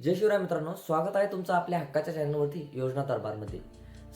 जय शिवराय मित्रांनो स्वागत आहे तुमचं आपल्या हक्काच्या चॅनलवरती योजना दरबारमध्ये.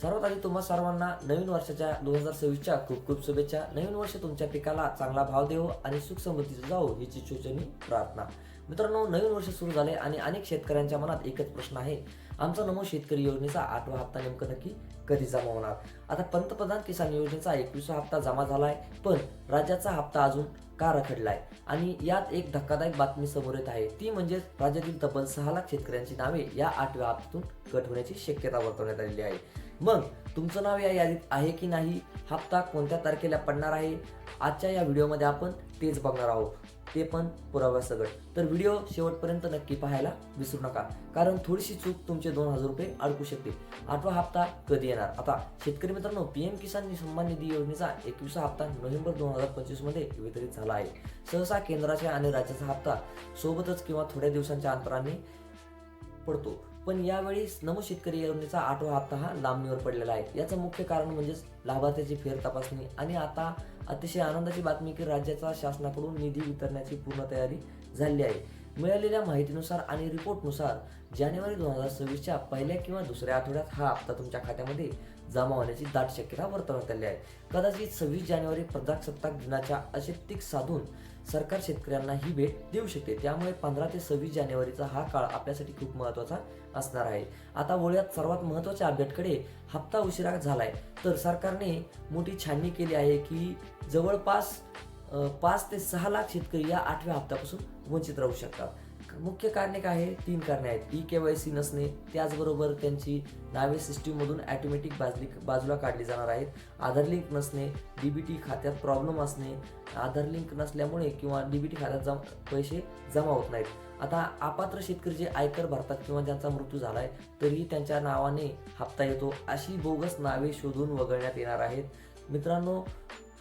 सर्वात आधी तुम्हा सर्वांना नवीन वर्षाच्या दोन हजार सव्वीसच्या खूप खूप शुभेच्छा. नवीन वर्ष तुमच्या पिकाला चांगला भाव देवो आणि सुख समृद्धीचं जावो हीची सूचनी प्रार्थना. मित्रांनो नवीन वर्ष सुरू झाले आणि अनेक शेतकऱ्यांच्या मनात एकच प्रश्न आहे. आमचा नमो शेतकरी योजनेचा आठवा हप्ता नेमकं नक्की कधी जमा होणार? आता पंतप्रधान किसान योजनेचा एकविसा हप्ता जमा झालाय पण राज्याचा हप्ता अजून का रखडलाय? आणि यात एक धक्कादायक बातमी समोर येत आहे. ती म्हणजे राज्यातील तब्बल सहा लाख शेतकऱ्यांची नावे या आठव्या हप्त्यातून कट होण्याची शक्यता वर्तवण्यात आलेली आहे. मग तुमचं नाव या यादीत आहे की नाही? हप्ता कोणत्या तारखेला पडणार आहे? आजच्या या व्हिडिओमध्ये आपण तेच बघणार आहोत. ते पण पुराव्यासकट तर व्हिडिओ शेवटपर्यंत नक्की पाहायला विसरू नका. कारण थोडीशी चूक तुमचे दोन हजार रुपये अडकू शकते. आठवा हप्ता कधी येणार? आता शेतकरी मित्रांनो पीएम किसान सन्मान निधी योजनेचा एकविसा हप्ता नोव्हेंबर दोन हजार पंचवीसमध्ये वितरित झाला आहे. सहसा केंद्राच्या आणि राज्याचा हप्ता सोबतच किंवा थोड्या दिवसांच्या अंतराने पडतो. पण यावेळी नमो शेतकरी योजनेचा आठवा हप्ता हा लांबणीवर पडलेला आहे. याचं मुख्य कारण म्हणजेच लाभार्थ्याची फेर तपासणी आणि आता अतिशय आनंदाची बातमी की राज्याच्या शासनाकडून निधी वितरण्याची पूर्ण तयारी झाली आहे. मिळालेल्या माहितीनुसार आणि रिपोर्टनुसार जानेवारी दोन हजार सव्वीसच्या पहिल्या किंवा दुसऱ्या आठवड्यात हा हप्ता तुमच्या खात्यामध्ये जमा होण्याची दाट शक्यता वर्तवण्यात आली आहे. कदाचित सव्वीस जानेवारी प्रजासत्ताक दिनाच्या अशक्तिक साधून सरकार शेतकऱ्यांना ही भेट देऊ शकते. त्यामुळे पंधरा ते सव्वीस जानेवारीचा हा काळ आपल्यासाठी खूप महत्त्वाचा असणार आहे. आता वळ्यात सर्वात महत्त्वाच्या अपडेटकडे. हप्ता उशिरा झालाय. तर सरकारने मोठी छाननी केली आहे की जवळपास पाच ते सहा लाख शेतकरी या आठव्या हप्त्यापासून वंचित राहू शकतात. मुख्य कारणे काय आहे तीन कारणे आहेत. ई के वाय सी नसणे त्याचबरोबर त्यांची नावे सिस्टीममधून ॲटोमॅटिक बाजली बाजूला काढली जाणार आहेत. आधार लिंक नसणे डी बी टी खात्यात प्रॉब्लेम असणे आधार लिंक नसल्यामुळे किंवा डी बी टी खात्यात जम पैसे जमा होत नाहीत. आता अपात्र शेतकरी जे आयकर भरतात किंवा ज्यांचा मृत्यू झाला आहे तरीही त्यांच्या नावाने हप्ता येतो. अशी बोगस नावे शोधून वगळण्यात येणार आहेत. मित्रांनो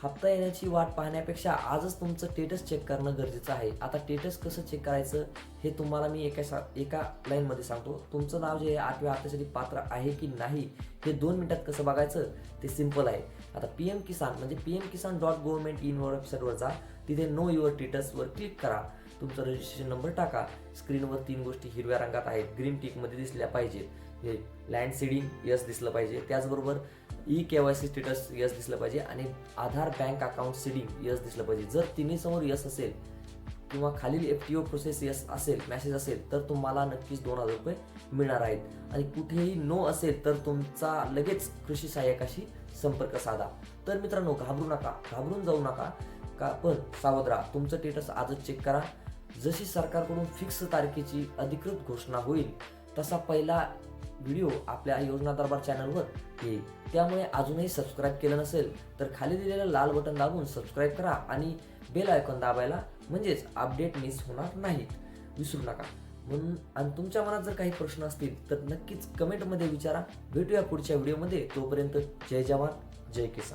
हप्ता येण्याची वाट पाहण्यापेक्षा आजच तुमचं स्टेटस चेक करणं गरजेचं आहे. आता स्टेटस कसं चेक करायचं हे तुम्हाला मी एका सा एका लाईनमध्ये सांगतो. तुमचं नाव जे आहे आठव्या हप्त्यासाठी पात्र आहे की नाही हे दोन मिनिटात कसं बघायचं? ते सिंपल आहे. आता पी एम किसान म्हणजे P M Kisan dot government in वेबसाईटवर जा तिथे नो युअर स्टेटसवर क्लिक करा. तुमचा रजिस्ट्रेशन नंबर टाका. स्क्रीनवर तीन गोष्टी हिरव्या रंगात आहेत. ग्रीन टिकमध्ये दिसल्या पाहिजेत. हे लँड सीडिंग यस दिसलं पाहिजे. त्याचबरोबर E K Y C status yes दिसलं पाहिजे आणि Aadhaar bank account seeding yes दिसलं पाहिजे. जर तिन्ही समोर यस असेल किंवा खालील F T O process yes असेल मॅसेज असेल तर तुम्हाला नक्कीच दोन हजार रुपये मिळणार आहेत. आणि कुठेही नो असेल तर तुमचा लगेच कृषी सहाय्यकाशी संपर्क साधा. तर मित्रांनो घाबरू नका घाबरून जाऊ नका. का पण सावध राहा. तुमचं स्टेटस आजच चेक करा. जशी सरकारकडून फिक्स तारखेची अधिकृत घोषणा होईल तसा पहिला व्हिडिओ आपल्या योजना दरबार चॅनलवर येईल. त्यामुळे अजूनही सबस्क्राईब केलं नसेल तर खाली दिलेलं लाल बटन दाबून सबस्क्राईब करा आणि बेल आयकॉन दाबायला म्हणजेच अपडेट मिस होणार नाहीत विसरू नका. म्हणून आणि तुमच्या मनात जर काही प्रश्न असतील तर नक्कीच कमेंटमध्ये विचारा. भेटूया पुढच्या व्हिडिओमध्ये तोपर्यंत जय जवान जय किसान.